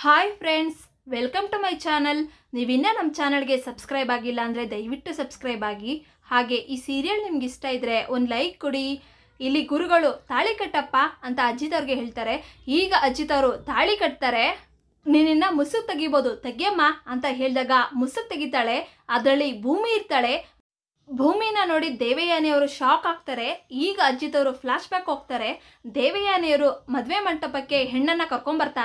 Hi friends welcome to my channel ನೀವಿನ್ನೂ ನಮ್ಮ ಚಾನಲ್ಗೆ ಸಬ್ಸ್ಕ್ರೈಬ್ ಆಗಿಲ್ಲ ಅಂದರೆ ದಯವಿಟ್ಟು ಸಬ್ಸ್ಕ್ರೈಬ್ ಆಗಿ. ಹಾಗೆ ಈ ಸೀರಿಯಲ್ ನಿಮ್ಗೆ ಇಷ್ಟ ಇದ್ದರೆ ಒಂದು ಲೈಕ್ ಕೊಡಿ. ಇಲ್ಲಿ ಗುರುಗಳು ತಾಳಿ ಕಟ್ಟಪ್ಪ ಅಂತ ಅಜ್ಜಿತವ್ರಿಗೆ ಹೇಳ್ತಾರೆ. ಈಗ ಅಜ್ಜಿತವರು ತಾಳಿ ಕಟ್ತಾರೆ. ನೀನಿನ್ನ ಮುಸುಕ್ ತೆಗಿಬೋದು, ತೆಗಿಯಮ್ಮ ಅಂತ ಹೇಳಿದಾಗ ಮುಸುಕ್ ತೆಗಿತಾಳೆ, ಅದರಲ್ಲಿ ಭೂಮಿ ಇರ್ತಾಳೆ. ಭೂಮಿನ ನೋಡಿ ದೇವಯಾನಿಯವರು ಶಾಕ್ ಆಗ್ತಾರೆ. ಈಗ ಅಜ್ಜಿತವರು ಫ್ಲಾಶ್ ಬ್ಯಾಕ್ ಹೋಗ್ತಾರೆ. ದೇವಯಾನಿಯವರು ಮದುವೆ ಮಂಟಪಕ್ಕೆ ಹೆಣ್ಣನ್ನು ಕರ್ಕೊಂಡ್ ಬರ್ತಾ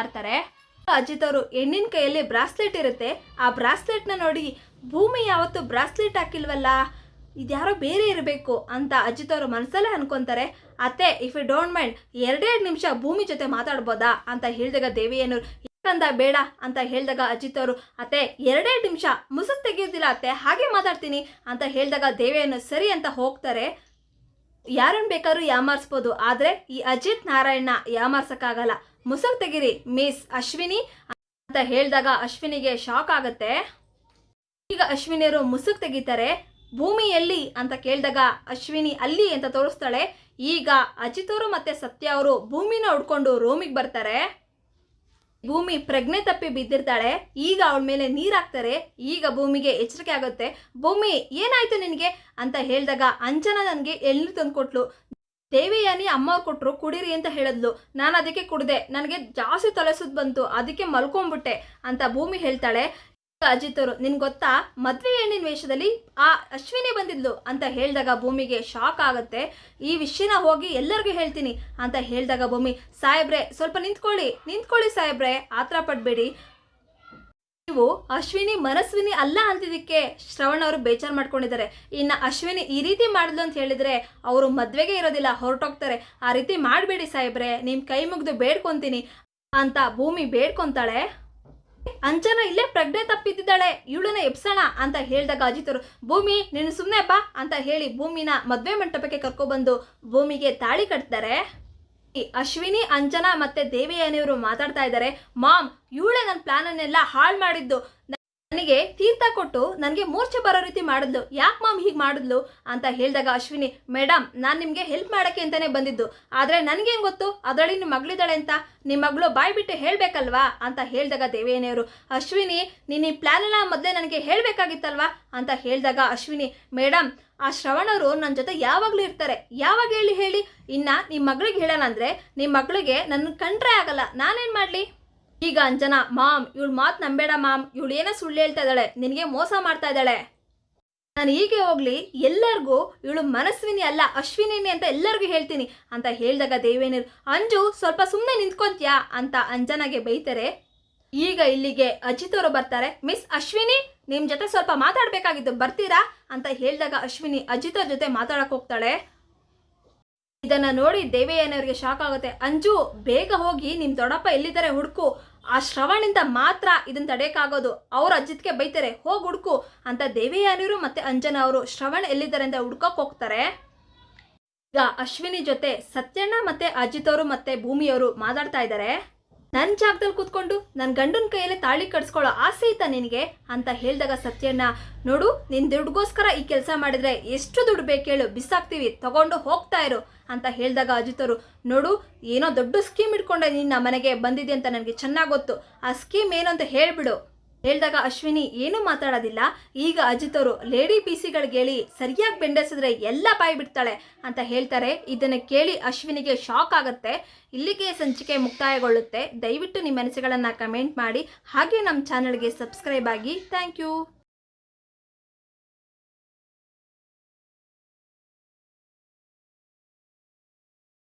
ಇರ್ತಾರೆ ಅವರು ಹೆಣ್ಣಿನ ಕೈಯಲ್ಲಿ ಬ್ರಾಸ್ಲೆಟ್ ಇರುತ್ತೆ. ಆ ಬ್ರಾಸ್ಲೆಟ್ನ ನೋಡಿ, ಭೂಮಿ ಯಾವತ್ತು ಬ್ರಾಸ್ಲೆಟ್ ಹಾಕಿಲ್ವಲ್ಲ? ಇದ್ಯಾರೋ ಬೇರೆ ಇರಬೇಕು ಅಂತ ಅಜಿತವರು ಮನಸ್ಸಲ್ಲೇ ಅನ್ಕೊಂತಾರೆ. ಅತ್ತೆ, ಇಫ್ ಯು ಡೋಂಟ್ ಮೈಂಡ್, ಎರಡೆರಡು ನಿಮಿಷ ಭೂಮಿ ಜೊತೆ ಮಾತಾಡ್ಬೋದಾ? ಅಂತ ಹೇಳಿದಾಗ ದೇವಿಯನ್ನು ಯಾಕಂದ ಬೇಡ? ಅಂತ ಹೇಳಿದಾಗ ಅಜಿತ್ ಅವರು ಅತ್ತೆ, ಎರಡೆರಡು ನಿಮಿಷ, ಮುಸುಕ್ ತೆಗೆಯೋದಿಲ್ಲ ಅತ್ತೆ, ಹಾಗೆ ಮಾತಾಡ್ತೀನಿ ಅಂತ ಹೇಳಿದಾಗ ದೇವಿಯನ್ನು, ಸರಿ ಅಂತ ಹೋಗ್ತಾರೆ. ಯಾರನ್ನು ಬೇಕಾದ್ರೂ ಯಾಮಾರಿಸ್ಬೋದು, ಆದರೆ ಈ ಅಜಿತ್ ನಾರಾಯಣ ಯಾಮಾರ್ಸಕ್ಕಾಗಲ್ಲ. ಮುಸುಕ್ ತೆಗಿರಿ, ಮಿಸ್ ಅಶ್ವಿನಿ ಅಂತ ಹೇಳಿದಾಗ ಅಶ್ವಿನಿಗೆ ಶಾಕ್ ಆಗುತ್ತೆ. ಈಗ ಅಶ್ವಿನಿಯರು ಮುಸುಕ್ ತೆಗಿತಾರೆ ಭೂಮಿ ಎಲ್ಲಿ ಅಂತ ಕೇಳಿದಾಗ ಅಶ್ವಿನಿ ಅಲ್ಲಿ ಅಂತ ತೋರಿಸ್ತಾಳೆ. ಈಗ ಅಜಿತ್ ಅವರು ಮತ್ತೆ ಸತ್ಯ ಅವರು ಭೂಮಿನ ಹುಡ್ಕೊಂಡು ರೂಮಿಗೆ ಬರ್ತಾರೆ. ಭೂಮಿ ಪ್ರಜ್ಞೆ ತಪ್ಪಿ ಬಿದ್ದಿರ್ತಾಳೆ, ಈಗ ಅವಳ ಮೇಲೆ ನೀರು ಹಾಕ್ತಾರೆ, ಈಗ ಭೂಮಿಗೆ ಎಚ್ಚರಿಕೆ ಆಗುತ್ತೆ. ಭೂಮಿ ಏನಾಯ್ತು ನಿನಗೆ? ಅಂತ ಹೇಳಿದಾಗ ಅಂಜನ ನನಗೆ ಎಳ್ನೀರು ತಂದು ಕೊಟ್ಲು ದೇವಿಯಾನಿ ಅಮ್ಮವ್ರು ಕೊಟ್ಟರು ಕುಡೀರಿ ಅಂತ ಹೇಳಿದ್ಲು. ನಾನು ಅದಕ್ಕೆ ಕುಡಿದೆ. ನನಗೆ ಜಾಸ್ತಿ ತಲೆಸುದ್ ಬಂತು. ಅದಕ್ಕೆ ಮಲ್ಕೊಂಬಿಟ್ಟೆ ಅಂತ ಭೂಮಿ ಹೇಳ್ತಾಳೆ. ಅಜಿತರು, ನಿನ್ ಗೊತ್ತಾ? ಮದ್ವೆ ಹೆಣ್ಣಿನ ವೇಷದಲ್ಲಿ ಆ ಅಶ್ವಿನಿ ಬಂದಿದ್ಲು ಅಂತ ಹೇಳಿದಾಗ ಭೂಮಿಗೆ ಶಾಕ್ ಆಗುತ್ತೆ. ಈ ವಿಷಯನ ಹೋಗಿ ಎಲ್ಲರಿಗೂ ಹೇಳ್ತೀನಿ ಅಂತ ಹೇಳಿದಾಗ ಭೂಮಿ, ಸಾಹೇಬ್ರೆ, ಸ್ವಲ್ಪ ನಿಂತ್ಕೊಳ್ಳಿ. ನಿಂತ್ಕೊಳ್ಳಿ ಸಾಹೇಬ್ರೆ. ಆತರ ಪಡ್ಬೇಡಿ. ನೀವು ಅಶ್ವಿನಿ ಮನಸ್ವಿನಿ ಅಲ್ಲ ಅಂತಿದ್ದಕ್ಕೆ ಶ್ರವಣ್ ಅವರು ಬೇಜಾರು ಮಾಡ್ಕೊಂಡಿದ್ದಾರೆ. ಇನ್ನು ಅಶ್ವಿನಿ ಈ ರೀತಿ ಮಾಡಿದ್ಲು ಅಂತ ಹೇಳಿದ್ರೆ ಅವರು ಮದ್ವೆಗೆ ಇರೋದಿಲ್ಲ, ಹೊರಟೋಗ್ತಾರೆ. ಆ ರೀತಿ ಮಾಡಬೇಡಿ ಸಾಹೇಬ್ರೆ ನಿಮ್ಮ ಕೈ ಮುಗಿದು ಬೇಡ್ಕೊಂತೀನಿ ಅಂತ ಭೂಮಿ ಬೇಡ್ಕೊಂತಾಳೆ. ಅಂಚನ ಇಲ್ಲೇ ಪ್ರಜ್ಞೆ ತಪ್ಪಿದ್ದಾಳೆ ಇವಳನ್ನ ಎಬ್ಸೋಣ ಅಂತ ಹೇಳಿದಾಗ ಅಜಿತರು, ಭೂಮಿ ನೀನು ಸುಮ್ಮನೆ ಬಾ ಅಂತ ಹೇಳಿ ಭೂಮಿನ ಮದ್ವೆ ಮಂಟಪಕ್ಕೆ ಕರ್ಕೊಬಂದು ಭೂಮಿಗೆ ತಾಳಿ ಕಟ್ತಾರೆ. ಅಶ್ವಿನಿ ಅಂಜನಾ ಮತ್ತೆ ದೇವಿಯನೆಯವರು ಮಾತಾಡ್ತಾ ಇದ್ದಾರೆ ಮಾಮ್ ಇವಳೇ ನನ್ನ ಪ್ಲಾನನ್ನೆಲ್ಲ ಹಾಳು ಮಾಡಿದ್ದು. ನನಗೆ ತೀರ್ಥ ಕೊಟ್ಟು ನನಗೆ ಮೂರ್ಛೆ ಬರೋ ರೀತಿ ಮಾಡಿದ್ಲು. ಯಾಕೆ ಮಾಮ್ ಹೀಗೆ ಮಾಡಿದ್ಲು? ಅಂತ ಹೇಳಿದಾಗ ಅಶ್ವಿನಿ ಮೇಡಮ್ ನಾನು ನಿಮಗೆ ಹೆಲ್ಪ್ ಮಾಡೋಕ್ಕೆ ಅಂತಲೇ ಬಂದಿದ್ದು. ಆದರೆ ನನಗೇನು ಗೊತ್ತು? ಅದರಲ್ಲಿ ನಿಮ್ಮ ಮಗಳಿದ್ದಾಳೆ ಅಂತ. ನಿಮ್ಮ ಮಗಳು ಬಾಯಿ ಬಿಟ್ಟು ಹೇಳಬೇಕಲ್ವಾ? ಅಂತ ಹೇಳಿದಾಗ ದೇವೇನೆಯವರು ಅಶ್ವಿನಿ, ನೀನು ಈ ಪ್ಲ್ಯಾನೆಲ್ಲ ಮೊದಲೇ ನನಗೆ ಹೇಳಬೇಕಾಗಿತ್ತಲ್ವಾ? ಅಂತ ಹೇಳಿದಾಗ ಅಶ್ವಿನಿ ಮೇಡಮ್ ಆ ಶ್ರವಣರು ನನ್ನ ಜೊತೆ ಯಾವಾಗಲೂ ಇರ್ತಾರೆ. ಯಾವಾಗ ಹೇಳಿ ಹೇಳಿ? ಇನ್ನು ನಿಮ್ಮ ಮಗಳಿಗೆ ಹೇಳೋಣ ಅಂದರೆ ನಿಮ್ಮ ಮಗಳಿಗೆ ನನ್ನ ಕಂಡ್ರೆ ಆಗಲ್ಲ. ನಾನೇನು ಮಾಡಲಿ? ಈಗ ಅಂಜನಾ, ಮಾಮ್, ಇವಳು ಮಾತು ನಂಬೇಡ ಮಾಮ್, ಇವಳು ಏನೋ ಸುಳ್ಳು ಹೇಳ್ತಾ ಇದ್ದಾಳೆ, ನಿನಗೆ ಮೋಸ ಮಾಡ್ತಾ ಇದ್ದಾಳೆ. ನಾನು ಹೀಗೆ ಹೋಗ್ಲಿ, ಎಲ್ಲರಿಗೂ ಇವಳು ಮನಸ್ವಿನಿ ಅಲ್ಲ, ಅಶ್ವಿನಿನಿ ಅಂತ ಎಲ್ಲರಿಗೂ ಹೇಳ್ತೀನಿ ಅಂತ ಹೇಳಿದಾಗ ದೇವೇನರು ಅಂಜು, ಸ್ವಲ್ಪ ಸುಮ್ಮನೆ ನಿಂತ್ಕೊಂತ್ಯಾ ಅಂತ ಅಂಜನಾಗೆ ಬೈತಾರೆ. ಈಗ ಇಲ್ಲಿಗೆ ಅಜಿತ್ ಅವರು ಬರ್ತಾರೆ. ಮಿಸ್ ಅಶ್ವಿನಿ ನಿಮ್ಮ ಜೊತೆ ಸ್ವಲ್ಪ ಮಾತಾಡಬೇಕಾಗಿತ್ತು, ಬರ್ತೀರಾ? ಅಂತ ಹೇಳಿದಾಗ ಅಶ್ವಿನಿ ಅಜಿತ್ ಅವ್ರ ಜೊತೆ ಮಾತಾಡಕ್ಕೆ ಹೋಗ್ತಾಳೆ. ಇದನ್ನು ನೋಡಿ ದೇವಯ್ಯನವರಿಗೆ ಶಾಕ್ ಆಗುತ್ತೆ. ಅಂಜು, ಬೇಗ ಹೋಗಿ ನಿಮ್ಮ ದೊಡ್ಡಪ್ಪ ಎಲ್ಲಿದ್ದಾರೆ ಹುಡುಕು ಆ ಶ್ರವಣಿಂದ ಮಾತ್ರ ಇದನ್ನ ತಡೆಯಕ್ಕಾಗೋದು. ಅವ್ರು ಅಜ್ಜಿತ್ಗೆ ಬೈತಾರೆ, ಹೋಗಿ ಹುಡುಕು ಅಂತ ದೇವಯ್ಯನವರು ಮತ್ತೆ ಅಂಜನ ಅವರು ಶ್ರವಣ್ ಎಲ್ಲಿದ್ದಾರೆ ಅಂತ ಹುಡ್ಕೋಕ್ ಹೋಗ್ತಾರೆ. ಈಗ ಅಶ್ವಿನಿ ಜೊತೆ ಸತ್ಯಣ್ಣ ಮತ್ತೆ ಅಜಿತ್ ಅವರು ಮತ್ತೆ ಭೂಮಿಯವರು ಮಾತಾಡ್ತಾ ಇದ್ದಾರೆ. ನನ್ನ ಜಾಗದಲ್ಲಿ ಕೂತ್ಕೊಂಡು ನನ್ನ ಗಂಡನ ಕೈಯಲ್ಲಿ ತಾಳಿ ಕಟ್ಸ್ಕೊಳ್ಳೋ ಆಸೆ ಐತಾ ನಿನಗೆ ಅಂತ ಹೇಳಿದಾಗ ಸತ್ಯಣ್ಣ, ನೋಡು ನಿನ್ನ ದುಡ್ಗೋಸ್ಕರ ಈ ಕೆಲಸ ಮಾಡಿದ್ರೆ ಎಷ್ಟು ದುಡ್ಡು ಬೇಕೇಳು ಬಿಸಾಕ್ತೀವಿ, ತಗೊಂಡು ಹೋಗ್ತಾ ಇರು. ಅಂತ ಹೇಳಿದಾಗ ಅಜಿತ್ ಅವರು ನೋಡು, ಏನೋ ದೊಡ್ಡ ಸ್ಕೀಮ್ ಇಟ್ಕೊಂಡೆ ನಿನ್ನ ಮನೆಗೆ ಬಂದಿದೆ ಅಂತ ನನಗೆ ಚೆನ್ನಾಗಿ ಗೊತ್ತು. ಆ ಸ್ಕೀಮ್ ಏನು ಅಂತ ಹೇಳಿಬಿಡು. ಹೇಳಿದಾಗ ಅಶ್ವಿನಿ ಏನು ಮಾತಾಡೋದಿಲ್ಲ. ಈಗ ಅಜಿತ್ ಅವರು ಲೇಡಿ ಪಿ ಸಿಗಳಿಗೆ ಹೇಳಿ, ಸರಿಯಾಗಿ ಬೆಂಡೆಸಿದ್ರೆ ಎಲ್ಲ ಬಾಯಿ ಬಿಡ್ತಾಳೆ ಅಂತ ಹೇಳ್ತಾರೆ. ಇದನ್ನು ಕೇಳಿ ಅಶ್ವಿನಿಗೆ ಶಾಕ್ ಆಗುತ್ತೆ. ಇಲ್ಲಿಗೆ ಸಂಚಿಕೆ ಮುಕ್ತಾಯಗೊಳ್ಳುತ್ತೆ. ದಯವಿಟ್ಟು ನಿಮ್ಮ ಮನಸ್ಸುಗಳನ್ನು ಕಮೆಂಟ್ ಮಾಡಿ. ಹಾಗೆ ನಮ್ಮ ಚಾನಲ್ಗೆ ಸಬ್ಸ್ಕ್ರೈಬ್ ಆಗಿ. Thank you